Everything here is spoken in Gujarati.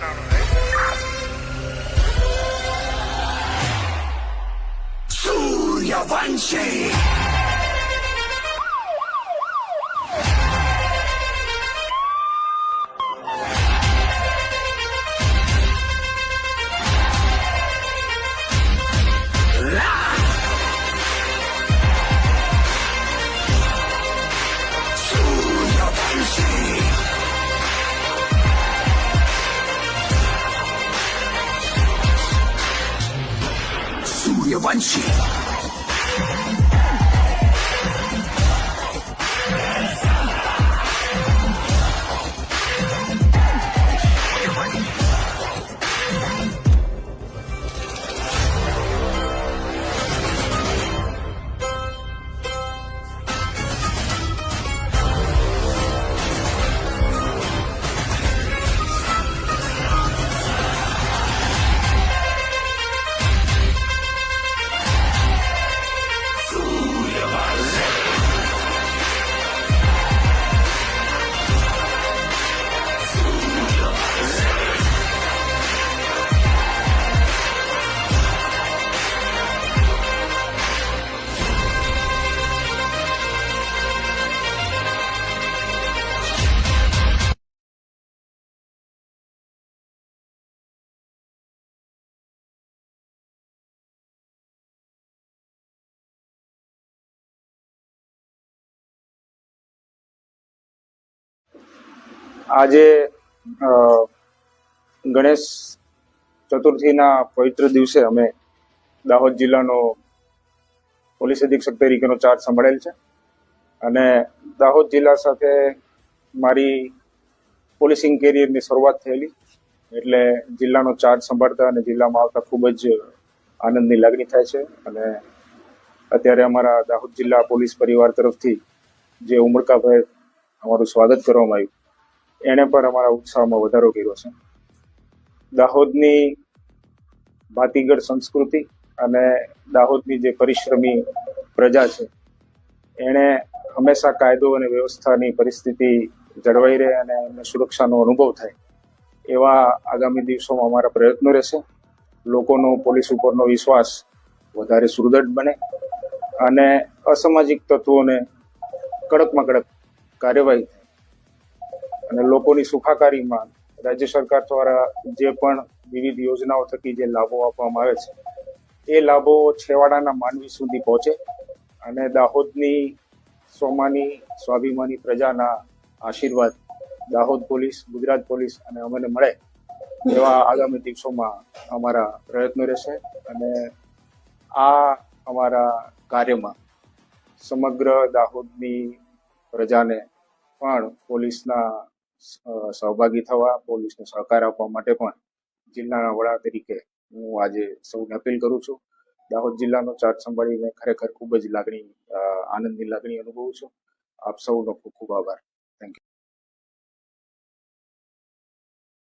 right now, right? 还钱 આજે ગણેશ ચતુર્થીના પવિત્ર દિવસે અમે દાહોદ જિલ્લાનો પોલીસ અધિક્ષક તરીકેનો ચાર્જ સંભાળેલ છે. અને દાહોદ જિલ્લા સાથે મારી પોલીસિંગ કેરિયરની શરૂઆત થયેલી. એટલે જિલ્લાનો ચાર્જ સંભાળતા અને જિલ્લામાં આવતા ખૂબ જ આનંદની લાગણી થાય છે. અને અત્યારે અમારા દાહોદ જિલ્લા પોલીસ પરિવાર તરફથી જે ઉમળકાભેર અમારું સ્વાગત કરવામાં આવ્યું. એણે પણ અમારા ઉત્સાહમાં વધારો કર્યો છે. દાહોદની ભાતીગળ સંસ્કૃતિ અને દાહોદની જે પરિશ્રમી પ્રજા છે, એણે હંમેશા કાયદો અને વ્યવસ્થાની પરિસ્થિતિ જળવાઈ રહે અને એમને સુરક્ષાનો અનુભવ થાય, એવા આગામી દિવસોમાં અમારા પ્રયત્નો રહેશે. લોકોનો પોલીસ ઉપરનો વિશ્વાસ વધારે સુદૃઢ બને અને અસામાજિક તત્વોને કડકમાં કડક કાર્યવાહી થાય. અને લોકોની સુખાકારીમાં રાજ્ય સરકાર દ્વારા જે પણ વિવિધ યોજનાઓ થકી જે લાભો આપવામાં આવે છે, એ લાભો છેવાડાના માનવી સુધી પહોંચે અને દાહોદની સોમાની સ્વાભિમાની પ્રજાના આશીર્વાદ દાહોદ પોલીસ, ગુજરાત પોલીસ અને અમને મળે એવા આગામી દિવસોમાં અમારા પ્રયત્નો રહેશે અને આ અમારા કાર્યમાં સમગ્ર દાહોદની પ્રજાને પણ પોલીસના સહભાગી થવા, પોલીસને સહકાર આપવા માટે પણ જિલ્લાના વડા તરીકે હું આજે સૌને અપીલ કરું છું. દાહોદ જિલ્લાનો ચાર્જ સંભાળીને ખરેખર ખૂબ જ લાગણી આનંદની લાગણી અનુભવું છું. આપ સૌનો ખૂબ ખૂબ આભાર. Thank you